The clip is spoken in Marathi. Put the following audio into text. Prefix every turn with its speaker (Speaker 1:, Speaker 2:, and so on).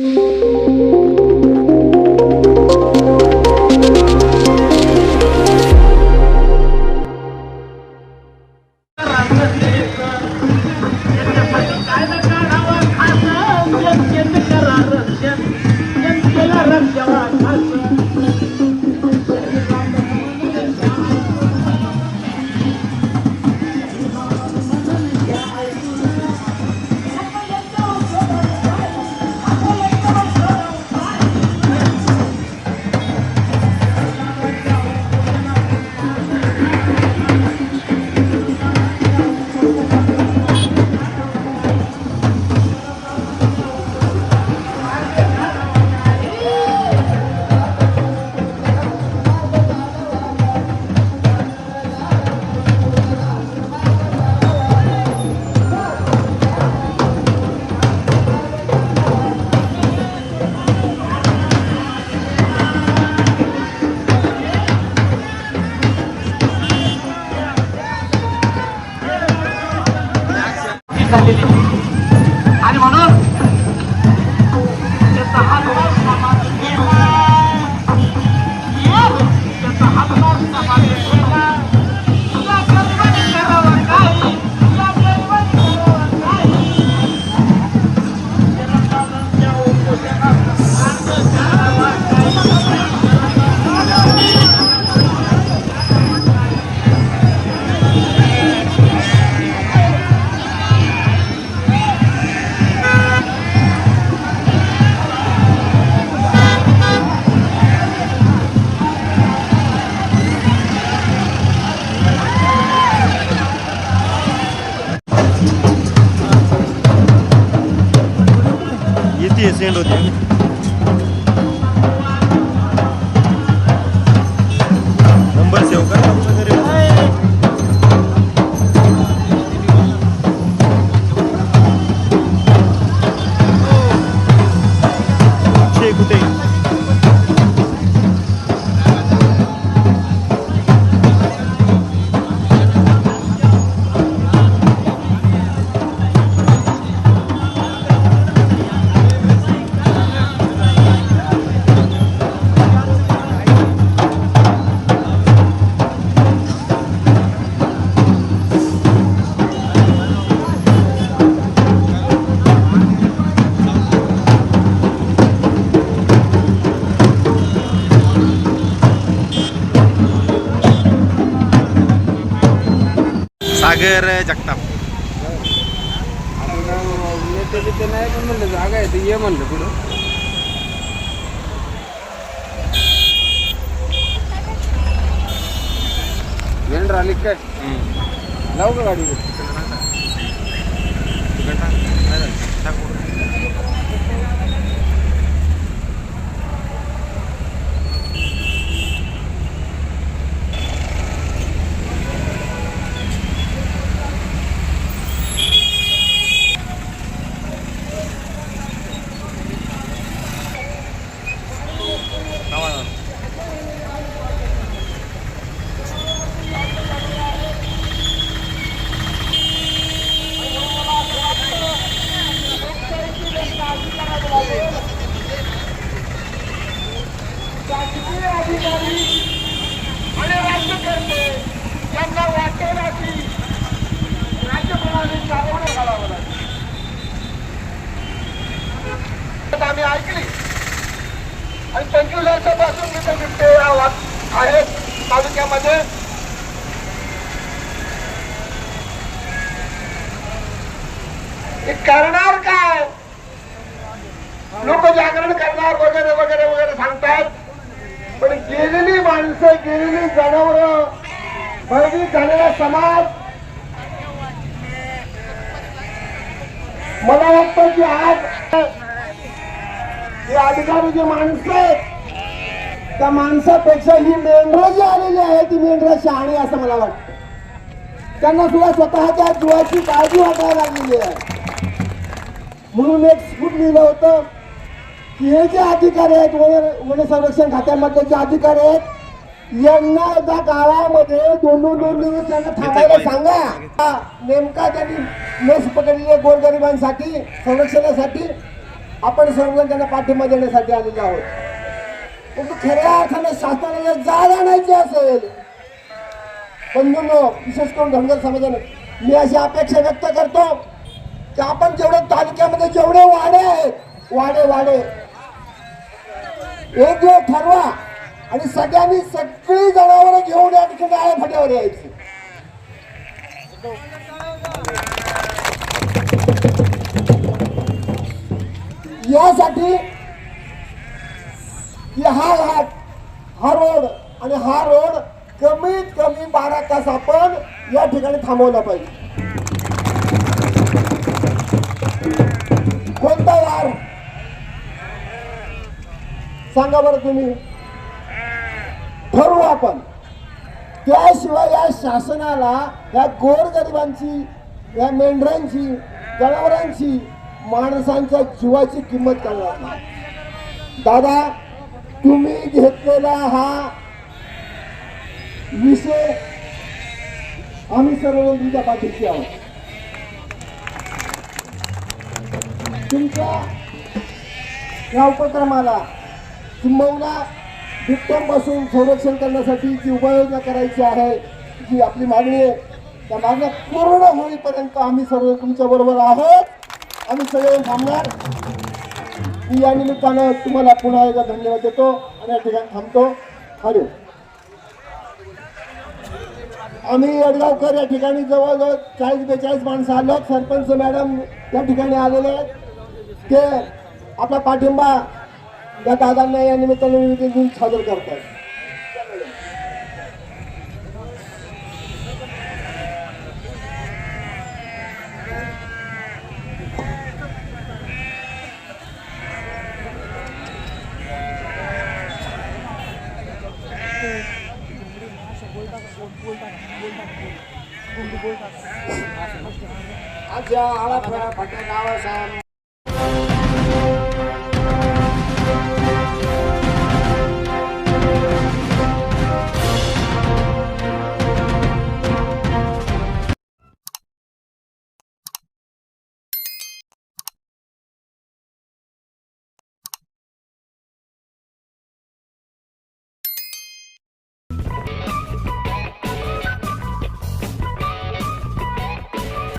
Speaker 1: Yeah. आणि 先落地。सागर जगताप.
Speaker 2: बिते नाही पण म्हणलं जागा आहे ते ये म्हणलं पुढं वेंडर आली काय लावू का गाडी
Speaker 3: आम्ही ऐकली. आणि पंचवीस वर्षापासून मी ते बिबटे या आहेत तालुक्यामध्ये. करणार काय? लोक जागरण करणार वगैरे वगैरे वगैरे सांगतात. पण गेलेली माणसं गेलेली जनावर भयभीत झालेला समाज मला वाटतं की आज हे अधिकारी जे माणसं आहेत त्या माणसापेक्षा ही मेंढरं जी आलेली आहे ती मेंढरं शहाणी असं मला वाटतं. त्यांना सुद्धा स्वतःच्या जीवाची काळजी वाटायला लागलेली आहे. म्हणून एक स्फूट लिहिलं होतं की हे जे अधिकारी आहेत वन वन संरक्षण खात्यामधले जे अधिकारी आहेत यांना एकदा गावामध्ये दोन दोन दोन दिवस त्यांना थांबायला सांगा. नेमका त्यांनी लस पकडलेली गोरगरिबांसाठी संरक्षणासाठी. आपण सर्वजण त्यांना पाठिंबा देण्यासाठी आलेलो आहोत. परंतु खऱ्या अर्थाने शासनाला जाग आणायची असेल. पण विशेष करून धनगर समाजाने मी अशी अपेक्षा व्यक्त करतो की आपण जेवढे तालुक्यामध्ये जेवढे वाडे आहेत वाडे वाडे. एक दिवस ठरवा आणि सगळ्यांनी सगळी जनावरं घेऊन या ठिकाणी आळ्या फट्यावर यायची. यासाठी की हा घाट हा रोड आणि हा रोड कमीत कमी बारा तास आपण या ठिकाणी थांबवला पाहिजे. कोणता वार? सांगा बरं तुम्ही. ठरवू आपण. त्याशिवाय या शासनाला या गोरगरिबांची या मेंढरांची जनावरांची माणसांच्या जीवाची किंमत करणार नाही. दादा तुम्ही घेतलेला हा विषय आम्ही सर्व तुमच्या पाठीशी आहोत. तुमच्या या उपक्रमाला किंबहुना बिबट्यांपासून संरक्षण करण्यासाठी जी उपाययोजना करायची आहे जी आपली मागणी आहे त्या मागण्या पूर्ण होईपर्यंत आम्ही सर्व तुमच्या बरोबर आहोत. आम्ही सगळे थांबणार. मी या निमित्तानं तुम्हाला पुन्हा एकदा धन्यवाद देतो आणि या ठिकाणी थांबतो. हॅलो आम्ही यडगावकर या ठिकाणी जवळजवळ चाळीस बेचाळीस माणसं आलो सरपंच मॅडम या ठिकाणी आलेले आहेत. ते आपला पाठिंबा या दादांना या निमित्तानं निवेदन सादर करतात आज आळा फळा फटा गावा